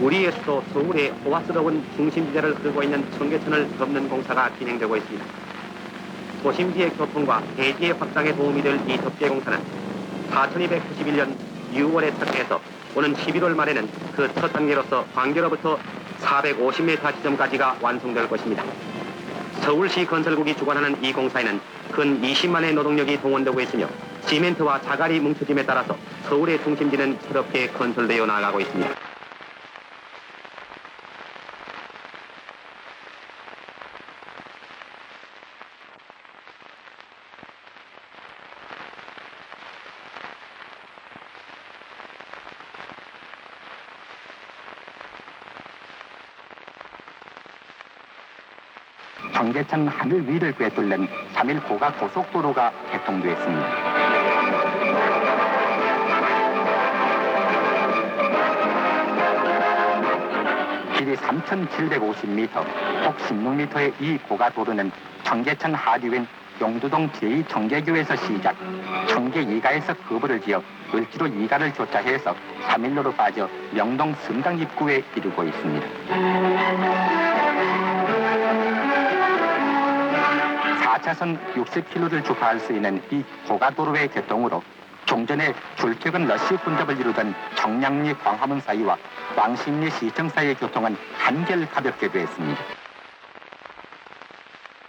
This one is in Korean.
우리의 수도 서울의 호화스러운 중심지대를 흐르고 있는 청계천을 덮는 공사가 진행되고 있습니다. 도심지의 교통과 대지의 확장에 도움이 될 이 덮개 공사는 4291년 6월에 시작해서 오는 11월 말에는 그 첫 단계로서 광교로부터 450m 지점까지가 완성될 것입니다. 서울시 건설국이 주관하는 이 공사에는 근 20만의 노동력이 동원되고 있으며 시멘트와 자갈이 뭉쳐짐에 따라서 서울의 중심지는 새롭게 건설되어 나가고 있습니다. 경계천 하늘 위를 꿰뚫는 3일 고가 고속도로가 개통됐습니다. 길이 3,750m, 폭 16m의 이 고가 도로는 청계천 하류인 용두동 제2청계교에서 시작, 청계 2가에서 거부를 지어 을지로 2가를 교차해서 3일로로 빠져 명동 승강 입구에 이르고 있습니다. 4차선 60km를 주파할 수 있는 이 고가도로의 개통으로 종전에 출퇴근 러시 혼잡을 이루던 청량리 광화문 사이와 왕십리 시청 사이의 교통은 한결 가볍게 됐습니다.